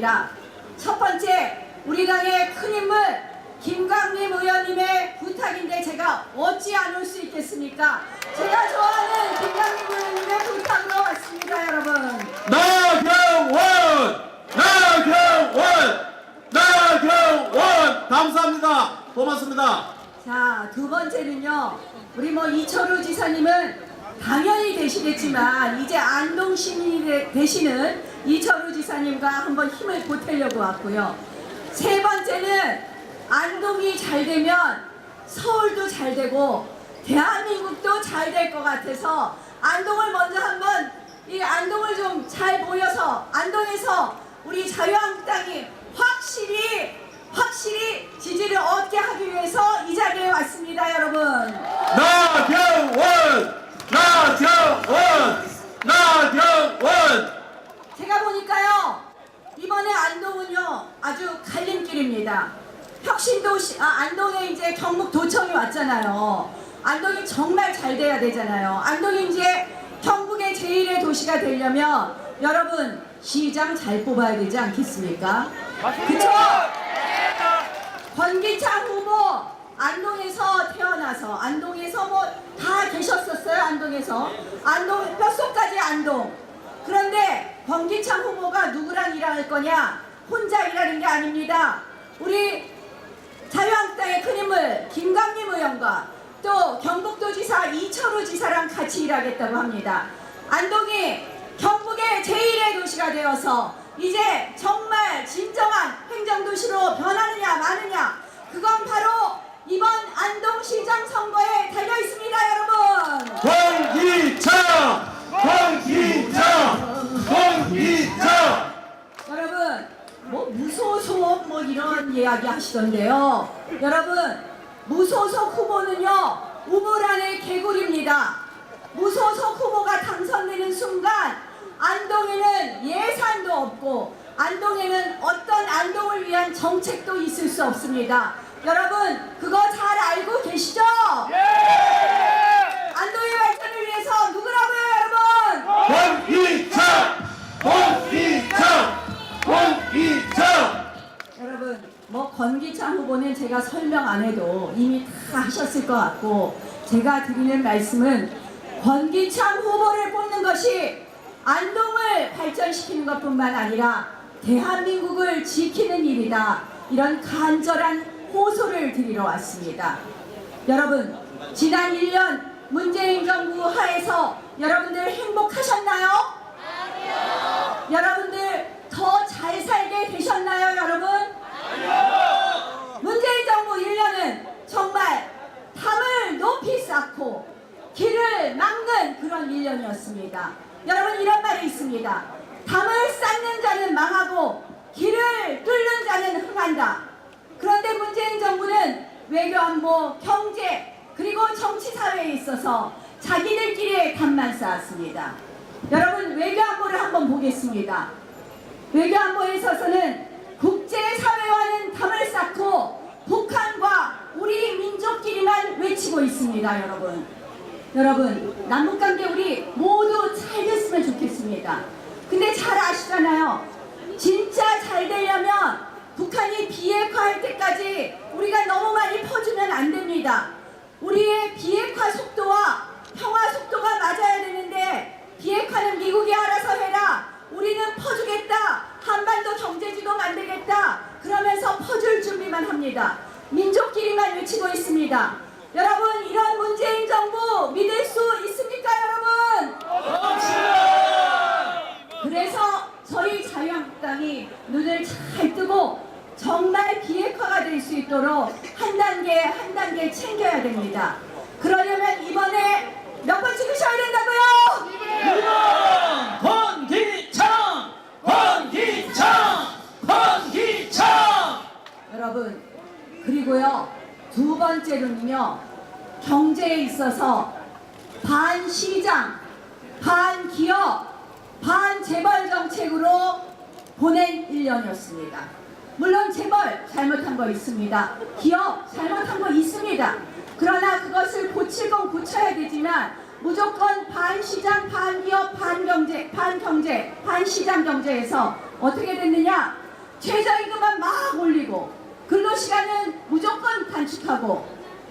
있습니다. 첫 번째 우리 당의 큰 인물 김광림 의원님의 부탁인데 제가 어찌 안 올 수 있겠습니까? 제가 좋아하는 김광림 의원님의 부탁으로 왔습니다, 여러분. 나경원! 나경원! 나경원! 감사합니다. 고맙습니다. 자, 두 번째는요. 우리 뭐 이철우 지사님은 당연히 되시겠지만 이제 안동 시민이 되- 되시는 이철우 지사님과 한번 힘을 보태려고 왔고요. 세 번째는 안동이 잘 되면 서울도 잘 되고 대한민국도 잘 될 것 같아서 안동을 먼저 한번 이 안동을 좀 잘 보여서 안동에서 우리 자유한국당이 확실히 확실히 지지를 얻게 하기 위해서 이 자리에 왔습니다, 여러분. 나경원! 나경원! 나경원! 제가 보니까요 이번에 안동은요 아주 갈림길입니다. 혁신도시 아 안동에 이제 경북 도청이 왔잖아요. 안동이 정말 잘 돼야 되잖아요. 안동이 이제 경북의 제1의 도시가 되려면 여러분 시장 잘 뽑아야 되지 않겠습니까? 그쵸? 권기창 후보 안동에서 태어나서 안동에서 뭐 다 계셨었어요 안동에서 안동 뼛속까지 안동 그런데 권기창 후보가 누구랑 일할 거냐 혼자 일하는 게 아닙니다 우리 자유한국당의 큰 인물 김강림 의원과 또 경북도지사 이철우 지사랑 같이 일하겠다고 합니다. 안동이 경북의 제1의 도시가 되어서 이제 정말 진정한 행정도시로 변하느냐 마느냐 그건 바로 이번 안동시장 선거에 이런 이야기 하시던데요. 여러분 무소속 후보는요 우물안의 개구리입니다. 무소속 후보가 당선되는 순간 안동에는 예산도 없고 안동에는 어떤 안동을 위한 정책도 있을 수 없습니다. 여러분 그거 잘 알고 계시죠? 안동의 발전을 위해서 누구라고요 여러분? 권기창! 권 뭐 권기창 후보는 제가 설명 안 해도 이미 다 하셨을 것 같고 제가 드리는 말씀은 권기창 후보를 뽑는 것이 안동을 발전시키는 것뿐만 아니라 대한민국을 지키는 일이다. 이런 간절한 호소를 드리러 왔습니다. 여러분, 지난 1년 문재인 정부 하에서 여러분들 행복하셨나요? 여러분들 더 잘 살게 되셨나요, 여러분? 문재인 정부 1년은 정말 담을 높이 쌓고 길을 막는 그런 1년이었습니다. 여러분 이런 말이 있습니다. 담을 쌓는 자는 망하고 길을 뚫는 자는 흥한다. 그런데 문재인 정부는 외교안보, 경제, 그리고 정치 사회에 있어서 자기들끼리의 담만 쌓았습니다. 여러분 외교안보를 한번 보겠습니다. 외교안보에 있어서는 국제사회와는 담을 쌓고 우리 민족끼리만 외치고 있습니다, 여러분. 여러분, 남북관계 우리 모두 잘 됐으면 좋겠습니다. 근데 잘 아시잖아요. 진짜 잘 되려면 북한이 비핵화할 때까지 우리가 너무 많이 퍼주면 안 됩니다. 우리의 비핵화 속도와 평화 속도가 맞아야 되는데 비핵화는 미국이 알아서 해라. 우리는 퍼주겠다. 한반도 경제지도 만들겠다. 그러면서 퍼줄 준비만 합니다. 민족끼리만 외치고 있습니다. 여러분 이런 문재인 정부 믿을 수 있습니까 여러분? 그래서 저희 자유한국당이 눈을 잘 뜨고 정말 비핵화가 될 수 있도록 한 단계 한 단계 챙겨야 됩니다. 그러려면 이번에 몇 번 찍으셔야 된다고요? 권기창! 권기창! 권기창! 여러분 그리고요 두 번째로는요 경제에 있어서 반시장, 반기업, 반재벌 정책으로 보낸 1년이었습니다. 물론 재벌 잘못한 거 있습니다. 기업 잘못한 거 있습니다. 그러나 그것을 고칠 건 고쳐야 되지만 무조건 반시장, 반기업, 반경제, 반경제, 반시장 경제에서 어떻게 됐느냐? 최저임금만 막 올리고 근로시간은 무조건 단축하고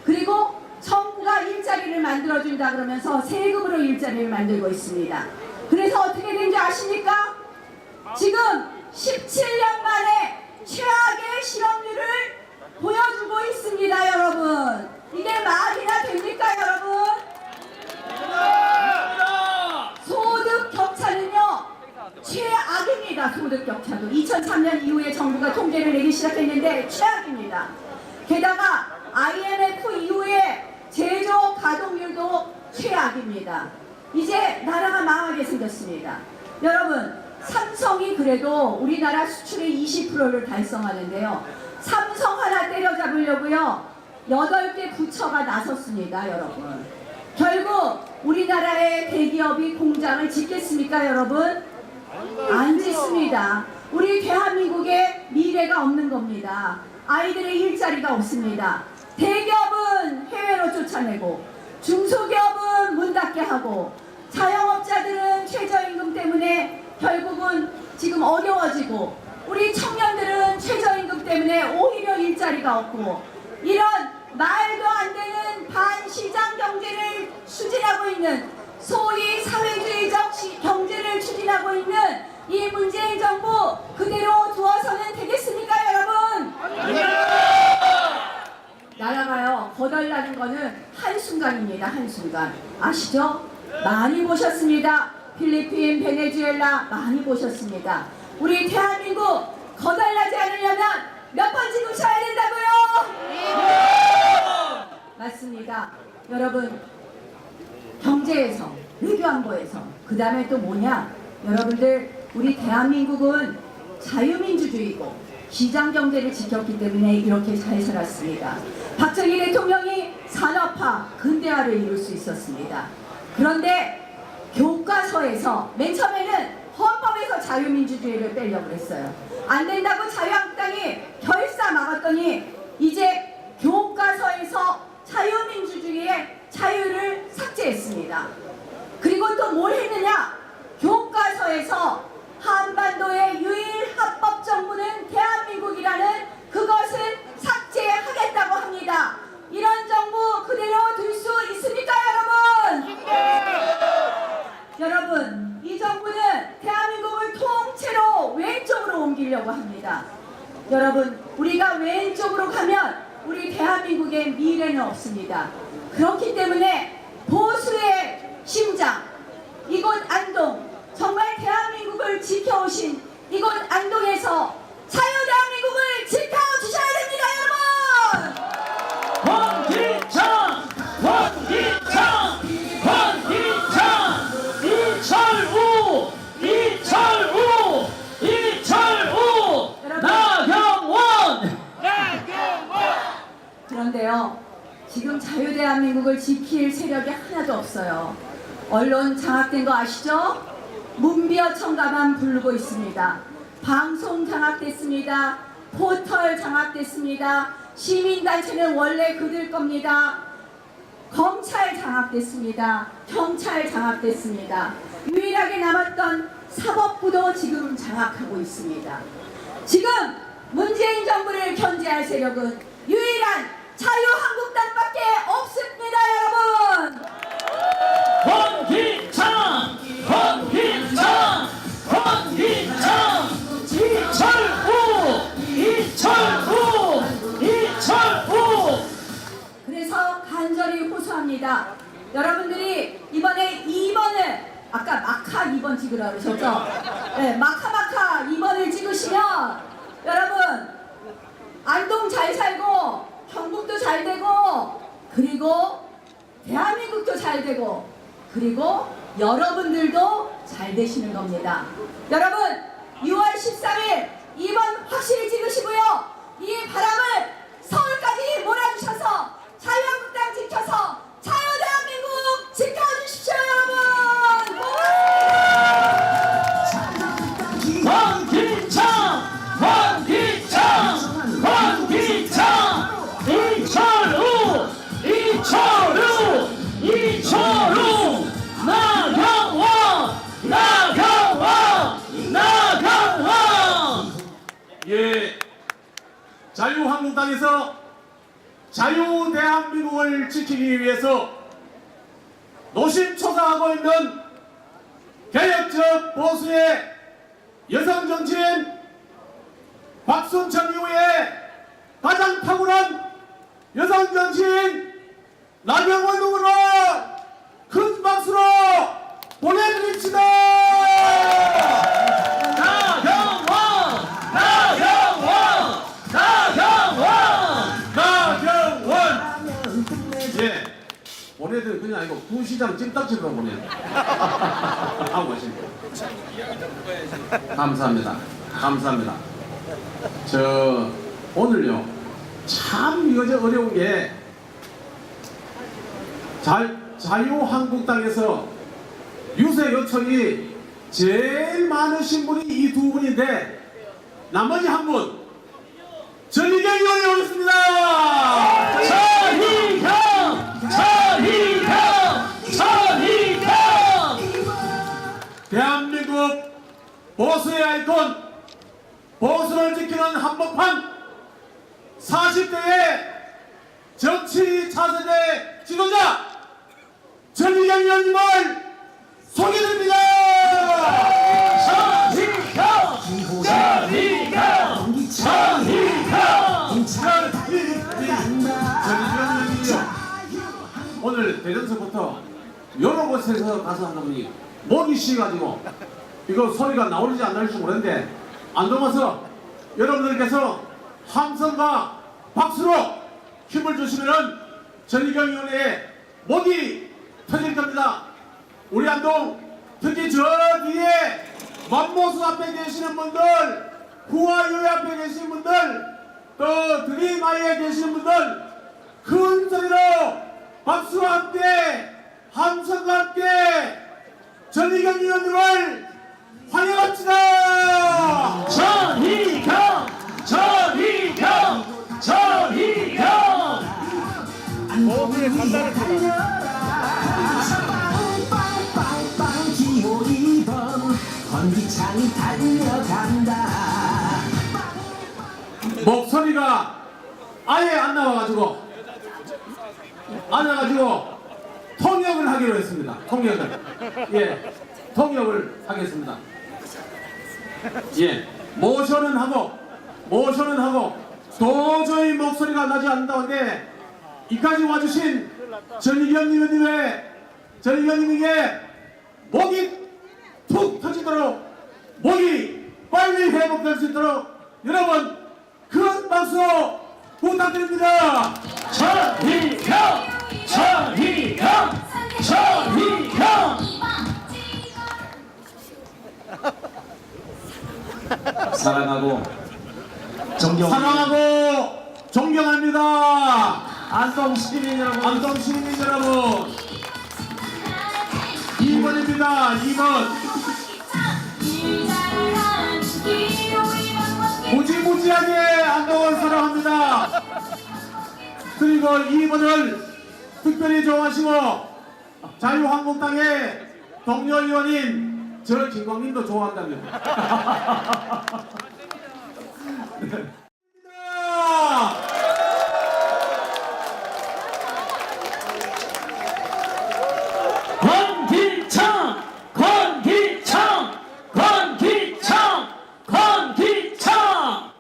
그리고 정부가 일자리를 만들어준다 그러면서 세금으로 일자리를 만들고 있습니다. 그래서 어떻게 된지 아십니까? 지금 17년 만에 최악의 실업률을 보여주고 있습니다, 여러분. 이게 말이나 됩니까, 여러분? 최악입니다, 소득 격차도. 2003년 이후에 정부가 통계를 내기 시작했는데 최악입니다. 게다가 IMF 이후에 제조 가동률도 최악입니다. 이제 나라가 망하게 생겼습니다. 여러분, 삼성이 그래도 우리나라 수출의 20%를 달성하는데요. 삼성 하나 때려잡으려고요. 8개 부처가 나섰습니다, 여러분. 결국 우리나라의 대기업이 공장을 짓겠습니까, 여러분? 안 짓습니다. 우리 대한민국의 미래가 없는 겁니다. 아이들의 일자리가 없습니다. 대기업은 해외로 쫓아내고 중소기업은 문 닫게 하고 자영업자들은 최저임금 때문에 결국은 지금 어려워지고 우리 청년들은 최저임금 때문에 오히려 일자리가 없고 이런 말도 안 되는 반시장 경제를 추진하고 있는 소위 사회주의적 시- 경제를 추진하고 있는 이 문재인 정부 그대로 두어서는 되겠습니까 여러분? 나라가요. 거덜나는 거는 한순간입니다 한순간. 아시죠? 많이 보셨습니다. 필리핀 베네수엘라 많이 보셨습니다. 우리 대한민국 거덜나지 않으려면 몇번 찍으셔야 된다고요? 맞습니다. 여러분 외교안보에서. 그 다음에 또 뭐냐? 여러분들 우리 대한민국은 자유민주주의고 시장경제를 지켰기 때문에 이렇게 잘 살았습니다. 박정희 대통령이 산업화 근대화를 이룰 수 있었습니다. 그런데 교과서에서 맨 처음에는 헌법에서 자유민주주의를 빼려고 했어요. 안 된다고 자유한국당이 결사 막았더니 이제 교과서에서 자유민주주의의 자유를 삭제했습니다. 그리고 또 뭘 했느냐? 교과서에서 한반도의 유일 합법 정부는 대한민국이라는 그것을 삭제하겠다고 합니다. 이런 정부 그대로 둘 수 있습니까, 여러분? 여러분, 이 정부는 대한민국을 통째로 왼쪽으로 옮기려고 합니다. 여러분, 우리가 왼쪽으로 가면 우리 대한민국의 미래는 없습니다. 그렇기 아시죠? 문비어 청가만 부르고 있습니다. 방송 장악됐습니다. 포털 장악됐습니다. 시민단체는 원래 그들 겁니다. 검찰 장악됐습니다. 경찰 장악됐습니다. 유일하게 남았던 사법부도 지금 장악하고 있습니다. 지금 문재인 정부를 견제할 세력은 유일한 자유한국당밖에 없습니다, 여러분! 호소합니다. 여러분들이 이번에 2번을 아까 마카 2번 찍으라 그러셨죠? 네, 마카 마카 2번을 찍으시면 여러분 안동 잘 살고 경북도 잘 되고 그리고 대한민국도 잘 되고 그리고 여러분들도 잘 되시는 겁니다. 여러분 6월 13일 2번 확실히 찍으시고요. 이 바람을 서울까지 몰아주셔서 자유한국당 지켜서 한국당에서 자유 대한민국을 지키기 위해서 노심초사하고 있는 개혁적 보수의 여성 정치인 박순천 이후에 가장 탁월한 여성 정치인 나경원 후보로 큰 박수로 보내드립시다. 구시장 찜닭집으로 보내 하고 계십니다. 감사합니다. 감사합니다. 저 오늘요. 참 이거 저 어려운 게 자, 자유한국당에서 유세 요청이 제일 많으신 분이 이 두 분인데 나머지 한 분 전희경 의원이 오겠습니다. 보수의 아이콘, 보수를 지키는 한복판 40대의 정치 차세대 지도자 전희경 의원님을 소개드립니다. 전희경 전희경 오늘 대전서부터 여러 곳에서 가서 하다 보니 목이 쉬가지고 이거 소리가 나올지 안 나올지 모르는데 안 넘어서 여러분들께서 함성과 박수로 힘을 주시면은 전희경 의원의 목이 터질 겁니다. 우리 안동 특히 저 뒤에 만모수 앞에 계시는 분들 후아유회 앞에 계신 분들 또 드림아이에 계시는 분들 큰 소리로 박수와 함께 함성과 함께 전희경 의원님을 환영합니다. 전희경 전희경 전희경 빵빵빵빵 기호 2번 건기창이 달려간다 목소리가 아예 안 나와가지고 안 나와가지고 통역을 하기로 했습니다. 통역을 예 통역을 하겠습니다. 예. 모션은 하고 모션은 하고 도저히 목소리가 나지 않는다는데 이까지 와주신 전희경 의원님의 전희경 의원님에게 목이 툭 터지도록 목이 빨리 회복될 수 있도록 여러분 큰 박수 부탁드립니다. 전희경! 전희경! 전희경 사랑하고 사랑하고 존경합니다. 안동 시민 여러분, 안동 시민 여러분. 2번입니다. 2번. 무지무지하게 안동을 사랑합니다. 그리고 2번을 특별히 좋아하시고 자유한국당의 동료 의원인 저 김광민도 좋아한답니다. 네. 권기창 권기창 권기창 권기창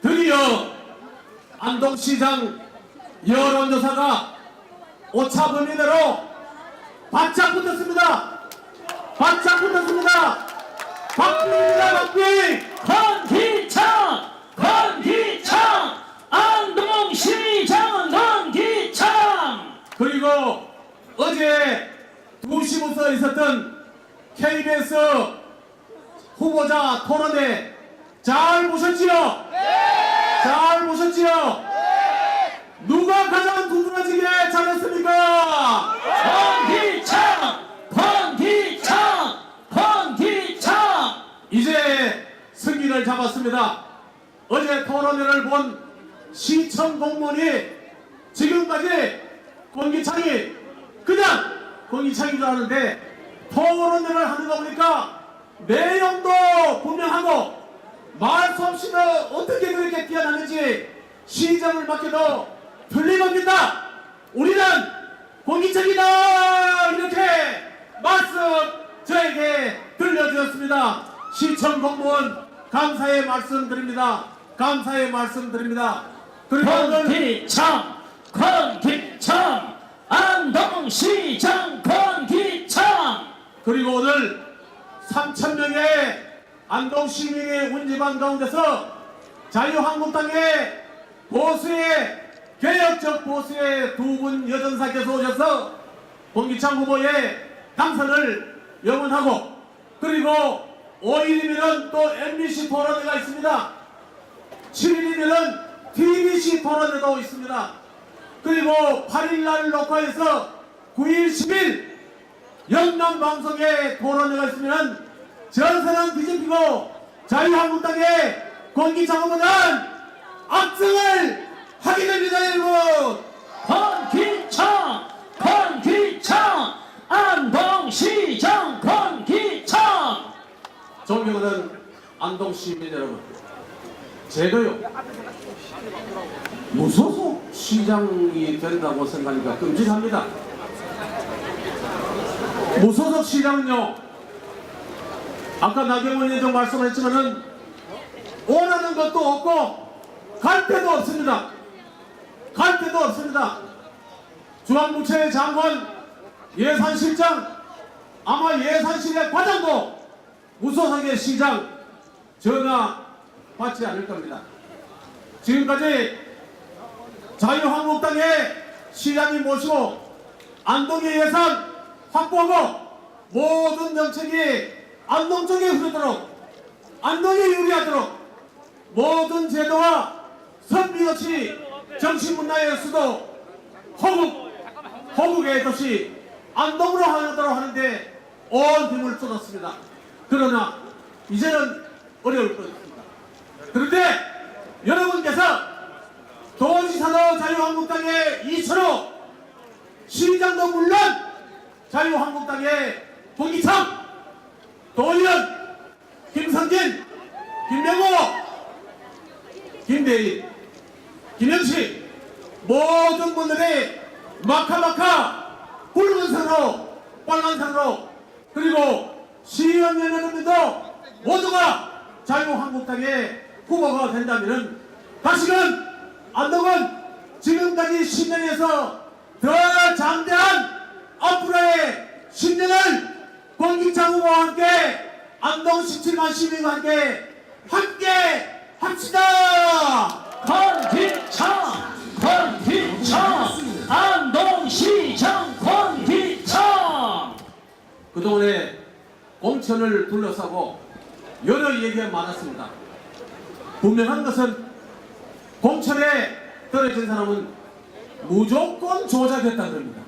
드디어 안동시장 여론조사가 오차 범위대로 바짝 붙었습니다. 바짝 붙었습니다. 박빙입니다, 박빙! 권기창 권기창 안동시장은 권기창 그리고 어제 2시부터 있었던 KBS 후보자 토론회 잘 보셨지요? 잘 보셨지요? 누가 가장 두드러지게 잘했습니까? 권기창 권기창 권기창 이제 승기를 잡았습니다. 어제 토론회를 본 시청 공무원이 지금까지 권기창이 그냥 권기창인 줄 아는데 토론회를 하는 거 보니까 내용도 분명하고 말솜씨도 어떻게 그렇게 뛰어나는지 시정을 맡겨도 틀림없다. 우리는 권기창이다 이렇게 말씀 저에게 들려주었습니다. 시청 공무원 감사의 말씀 드립니다. 감사의 말씀 드립니다. 그리고 오늘 권기창 권기창 안동시장 권기창 그리고 오늘 3천 명의 안동 시민의 운집안 가운데서 자유한국당의 보수의 개혁적 보수의 두 분 여전사께서 오셔서 공기창 후보의 당선을 영원하고 그리고 5일이면 또 MBC 토론회가 있습니다. 7일이면 TBC 토론회도 있습니다. 그리고 8일날 녹화해서 9일, 10일 영남 방송에 토론회가 있으면 전세는 뒤집히고 자유한국당의 권기창 후보는 압승을 하게 됩니다 여러분. 권기창! 권기창! 안동시장 권기창! 존경하는 안동 시민 여러분 제가요 무소속 시장이 된다고 생각하니까 끔찍합니다. 무소속 시장은요. 아까 나경원 의장 말씀했지만은 원하는 것도 없고 갈 데도 없습니다. 갈 데도 없습니다. 중앙부처의 장관 예산실장 아마 예산실의 과장도 무소속의 시장 전화 받지 않을 겁니다. 지금까지 자유한국당의 시장이 모시고 안동의 예산 확보하고 모든 정책이 안동 쪽에 흐르도록 안동에 유리하도록 모든 제도와 선비도시 정치문화의 수도 허국 허국의 도시 안동으로 하도록 하는데 온 힘을 쏟았습니다. 그러나 이제는 어려울 것입니다. 그런데 여러분께서 도지사도 자유한국당의 이천호 시장도 물론 자유한국당의 봉기창 도의원 김성진 김명호 김대희 김영식 모든 분들이 마카마카 붉은색으로 빨간색으로 그리고 시의원 여러분들도 모두가 자유한국당의 후보가 된다면 다시금 안동은 지금까지 10년에서 더 장대한 앞으로의 10년을 권기창 후보와 함께 안동 17만 시민과 함께 함께 합시다! 권기창 권기창 안동시장 권기창 그동안에 공천을 둘러싸고 여러 얘기가 많았습니다. 분명한 것은 공천에 떨어진 사람은 무조건 조작했다는 겁니다.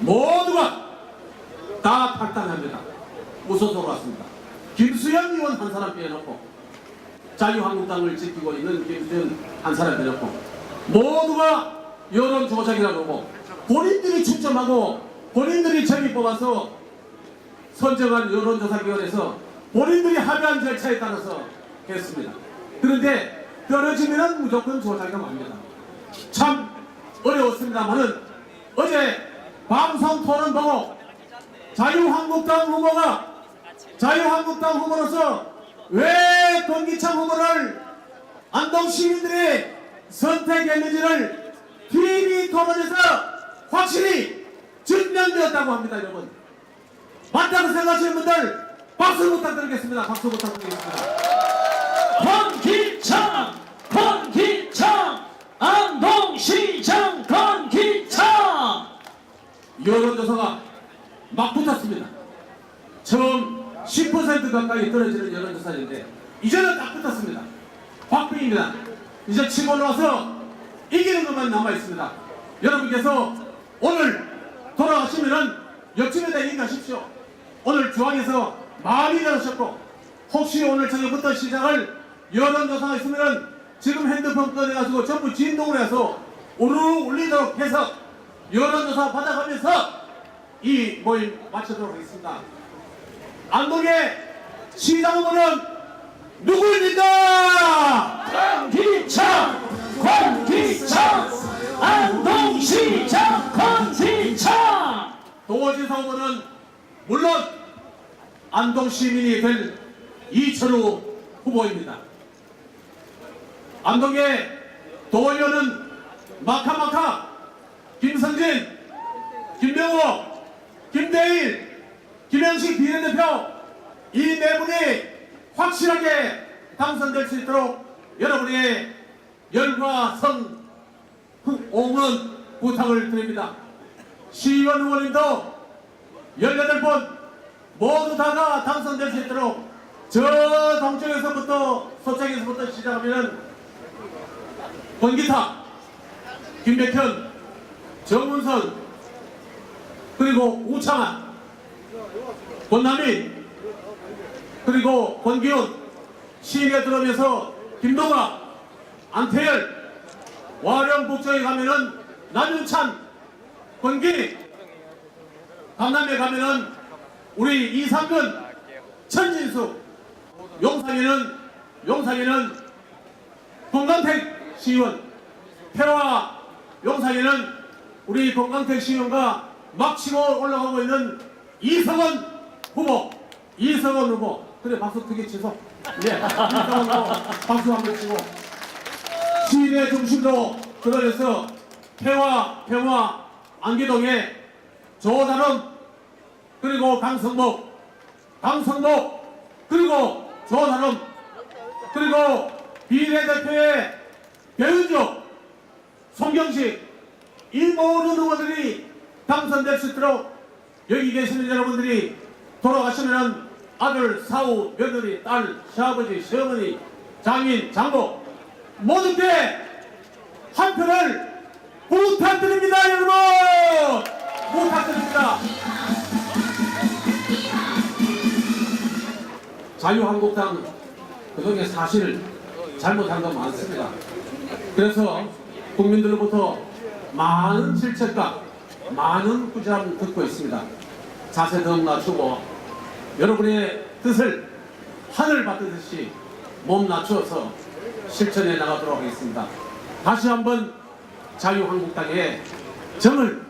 모두가 다 팔당합니다. 무소속으로 왔습니다. 김수현 의원 한 사람 빼놓고 자유한국당을 지키고 있는 김수현 한 사람 빼놓고 모두가 여론 조작이라고 하고 본인들이 추첨하고 본인들이 재미 뽑아서 선정한 여론조사기관에서 본인들이 합의한 절차에 따라서 했습니다. 그런데 떨어지면 무조건 조작이 맙니다. 참 어려웠습니다만은 어제 방송 토론 보고 자유한국당 후보가 자유한국당 후보로서 왜 권기창 후보를 안동 시민들이 선택했는지를 TV 토론에서 확실히 증명되었다고 합니다, 여러분. 맞다고 생각하시는 분들 박수 부탁드리겠습니다. 박수 부탁드리겠습니다. 권기창 권기창 안동시장 권기창 여론조사가 막 붙었습니다. 처음 10% 가까이 떨어지는 여론조사인데 이제는 딱 붙었습니다. 박빙입니다. 이제 치고 올라와서 이기는 것만 남아 있습니다. 여러분께서 오늘 돌아가시면은 옆집에다 얘기하십시오. 오늘 중앙에서 많이 들으셨고 혹시 오늘 저녁부터 시작을 여론조사가 있으면은 지금 핸드폰 꺼내가지고 전부 진동을 해서 우르르 울리도록 해서 여론조사 받아가면서 이 모임 마치도록 하겠습니다. 안동의 시장 후보는 누구입니까? 권기창 권기창 안동시장 권기창 도지사 후보는 물론 안동 시민이 될 이철우 후보입니다. 안동의 도의원은 마카마카 김성진, 김병호, 김대일, 김영식 비례대표 이 네 분이 확실하게 당선될 수 있도록 여러분의 열과 성 응원 부탁을 드립니다. 시의원 의원님도 18번 모두 다가 당선될 수 있도록 저 동쪽에서부터 서쪽에서부터 시작하면 권기타, 김백현, 정문선 그리고 우창한 권남희 그리고 권기훈 시위에 들어오면서 김동아 안태열 와령 북쪽에 가면은 남윤찬 권기 강남에 가면은 우리 이상근 천진수 용상에는 용상에는 동강택 시의원 태화 용상에는 우리 동강택 시의원과 막 치고 올라가고 있는 이성원 후보 이성원 후보. 그래 박수 크게 치소 예 이성원 후보 박수 한 번 치고. 시인의 중심으로 들어가서 태화 평화 안기동에 조단원 그리고 강성목 강성목 그리고 조단원 그리고 비례대표의 배은주 송경식 이 모든 후보들이 당선될 수 있도록 여기 계시는 여러분들이 돌아가시면 아들, 사우, 며느리, 딸, 시아버지, 시어머니, 장인, 장모 모두께 한 표를 부탁드립니다 여러분! 부탁드립니다. 자유한국당 그동안 사실 잘못한 거 많습니다 그래서 국민들로부터 많은 질책과 많은 꾸지람을 듣고 있습니다 자세 더 낮추고 여러분의 뜻을 하늘 받듯이 몸 낮추어서 실천해 나가도록 하겠습니다. 다시 한번 자유한국당에 정을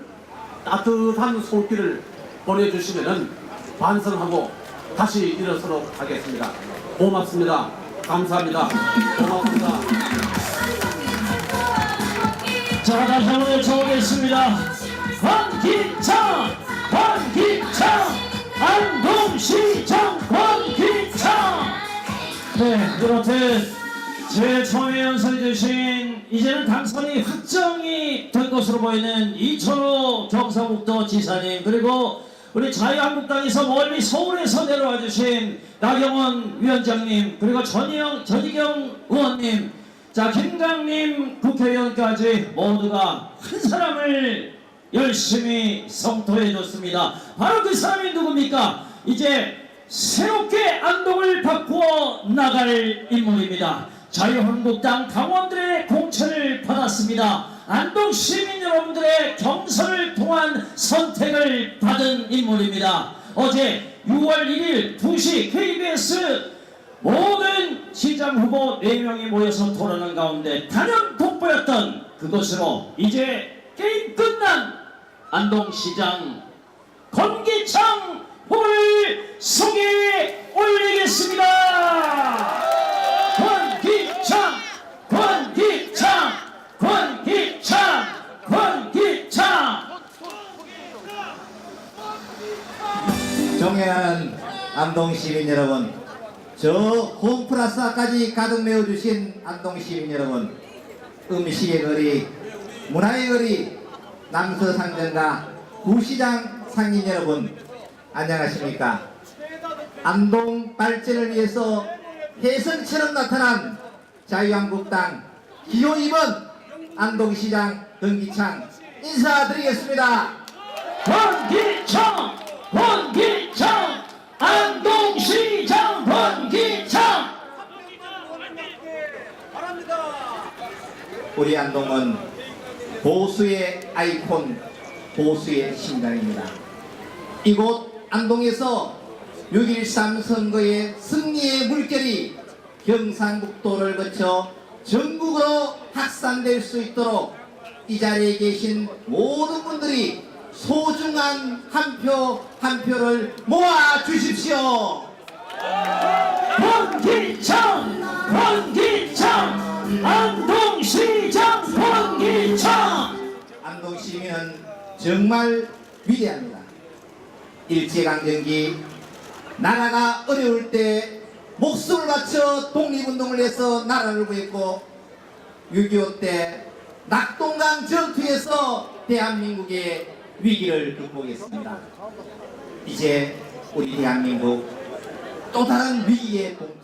따뜻한 손길을 보내주시면 반성하고 다시 일어서도록 하겠습니다. 고맙습니다. 감사합니다. 고맙습니다. 자 한번 외쳐보겠습니다. 권기창! 권기창! 안동시장 권기창! 네 그렇듯 제일 처음에 연설해 주신 이제는 당선이 확정이 된 것으로 보이는 이철호 경상북도 지사님 그리고 우리 자유한국당에서 멀리 서울에서 내려와 주신 나경원 위원장님 그리고 전희영 전희경 자 김강림 국회의원까지 모두가 한 사람을 열심히 성토해 줬습니다. 바로 그 사람이 누굽니까? 이제 새롭게 안동을 바꾸어 나갈 인물입니다. 자유한국당 당원들의 공천을 받았습니다. 안동 시민 여러분들의 경선을 통한 선택을 받은 인물입니다. 어제 6월 1일 2시 KBS 모든 시장 후보 4명이 모여서 토론한 가운데 단연 돋보였던 그것으로 이제 게임 끝난 안동시장 권기창 후보를 소개해 올리겠습니다. 권기창, 권기창, 권기창, 권기창. 존경하는 안동 시민 여러분, 저 홈플러스까지 가득 메워주신 안동 시민 여러분, 음식의 거리, 문화의 거리, 남서상전가, 구시장 상인 여러분, 안녕하십니까? 안동 발전을 위해서 혜성처럼 나타난 자유한국당 기호 2번 안동시장 등기창 인사드리겠습니다. 권기창, 권기창, 안동 시장 권기창. 우리 안동은 보수의 아이콘, 보수의 심장입니다. 이곳 안동에서 6.13 선거의 승리의 물결이 경상북도를 거쳐 전국으로 확산될 수 있도록 이 자리에 계신 모든 분들이 소중한 한 표한 표를 모아 주십시오. 권기창 권기창 안동시장 권기창 안동 시민은 정말 위대합니다. 일제강점기 나라가 어려울 때 목숨을 바쳐 독립운동을 해서 나라를 구했고 6.25 때 낙동강 전투에서 대한민국의 위기를 극복했습니다. 이제 우리 대한민국 또 다른 위기에 봉